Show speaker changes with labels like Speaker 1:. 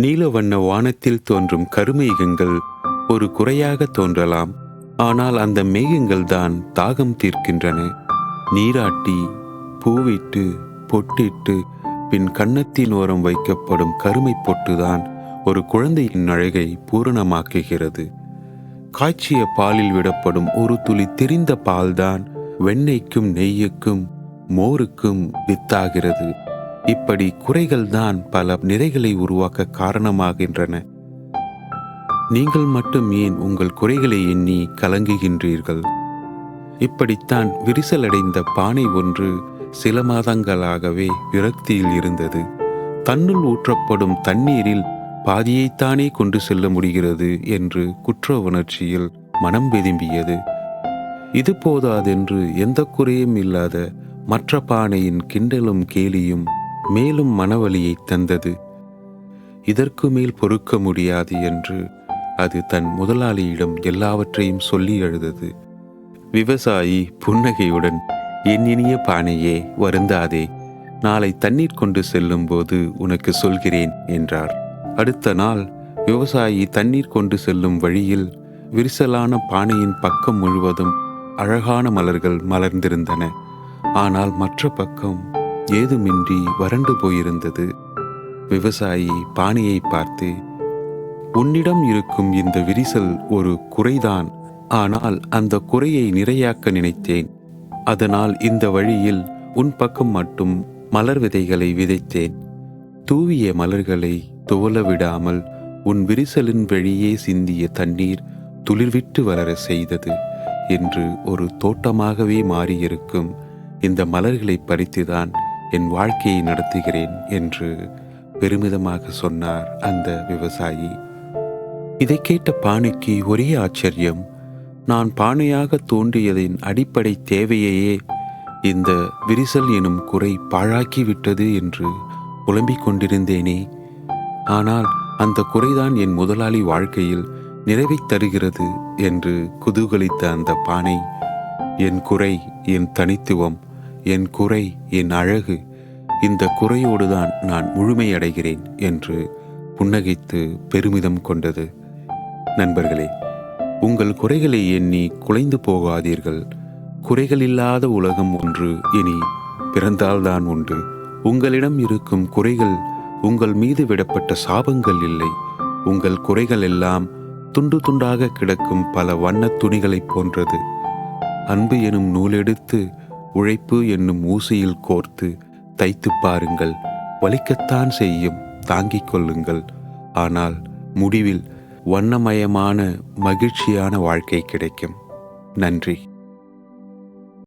Speaker 1: நீல வண்ண வானத்தில் தோன்றும் கருமேகங்கள் ஒரு குறையாக தோன்றலாம். ஆனால் அந்த மேகங்கள் தான் தாகம் தீர்க்கின்றன. நீராட்டி பூவிட்டு பொட்டிட்டு பின் கன்னத்தின் ஓரம் வைக்கப்படும் கருமை பொட்டுதான் ஒரு குழந்தையின் அழகை பூரணமாக்குகிறது. காய்ச்சிய பாலில் விடப்படும் ஒரு துளி தெரிந்த பால்தான் வெண்ணெய்க்கும் நெய்யுக்கும் மோருக்கும் வித்தாகிறது. இப்படி குறைகள்தான் பல நிறைகளை உருவாக்க காரணமாகின்றன. நீங்கள் மட்டும் ஏன் உங்கள் குறைகளை எண்ணி கலங்குகின்றீர்கள்? இப்படித்தான் விரிசலடைந்த பானை ஒன்று சில மாதங்களாகவே விரக்தியில் இருந்தது. தன்னுள் ஊற்றப்படும் தண்ணீரில் பாதியைத்தானே கொண்டு செல்ல முடிகிறது என்று குற்ற உணர்ச்சியில் மனம் வெதும்பியது. இது போதாதென்று எந்த குறையும் இல்லாத மற்ற பானையின் கிண்டலும் கேலியும் மேலும் மனவலியை தந்தது. இதற்கு மேல் பொறுக்க முடியாது என்று அது தன் முதலாளியிடம் எல்லாவற்றையும் சொல்லி எழுதது. விவசாயி புன்னகையுடன் என் இனிய பானையே வருந்தாதே. நாளை தண்ணீர் கொண்டு செல்லும்போது உனக்கு சொல்கிறேன் என்றார். அடுத்த நாள் விவசாயி தண்ணீர் கொண்டு செல்லும் வழியில் விரிசலான பானையின் பக்கம் முழுவதும் அழகான மலர்கள் மலர்ந்திருந்தன. ஆனால் மற்ற பக்கம் ஏதுமின்றி வறண்டு போயிருந்தது. விவசாயி பாணியை பார்த்து உன்னிடம் இருக்கும் இந்த விரிசல் ஒரு குறைதான். ஆனால் அந்த குறையை நிறையாக்க நினைத்தேன். அதனால் இந்த வழியில் உன் பக்கம் மட்டும் மலர் விதைகளை விதைத்தேன். தூவிய மலர்களை துவல விடாமல் உன் விரிசலின் வழியே சிந்திய தண்ணீர் துளிர்விட்டு வளர செய்தது என்று ஒரு தோட்டமாகவே மாறியிருக்கும். இந்த மலர்களை பறித்துதான் என் வாழ்க்கையை நடத்துகிறேன் என்று பெருமிதமாக சொன்னார் அந்த விவசாயி. இதை கேட்ட பானைக்கு ஒரே ஆச்சரியம் நான் பானையாக தோன்றியதின் அடிப்படை தேவையையே இந்த விரிசல் எனும் குறை பாழாக்கிவிட்டது என்று புலம்பிக் கொண்டிருந்தேனே. ஆனால் அந்த குறைதான் என் முதலாளி வாழ்க்கையில் நிறைவைத் தருகிறது என்று குதூகலித்த அந்த பானை என் குறை என் தனித்துவம் என் குறை என் அழகு இந்த குறையோடுதான் நான் முழுமையடைகிறேன் என்று புன்னகைத்து பெருமிதம் கொண்டது. நண்பர்களே உங்கள் குறைகளை எண்ணி குலைந்து போகாதீர்கள். குறைகள் இல்லாத உலகம் ஒன்று இனி பிறந்தால்தான் உண்டு. உங்களிடம் இருக்கும் குறைகள் உங்கள் மீது விடப்பட்ட சாபங்கள் இல்லை. உங்கள் குறைகள் எல்லாம் துண்டு துண்டாக கிடக்கும் பல வண்ணத் துணிகளைப் போன்றது. அன்பு எனும் நூலெடுத்து உழைப்பு என்னும் ஊசியில் கோர்த்து தைத்துப் பாருங்கள். வலிக்கத்தான் செய்யும். தாங்கிக் கொள்ளுங்கள். ஆனால் முடிவில் வண்ணமயமான மகிழ்ச்சியான வாழ்க்கை கிடைக்கும். நன்றி.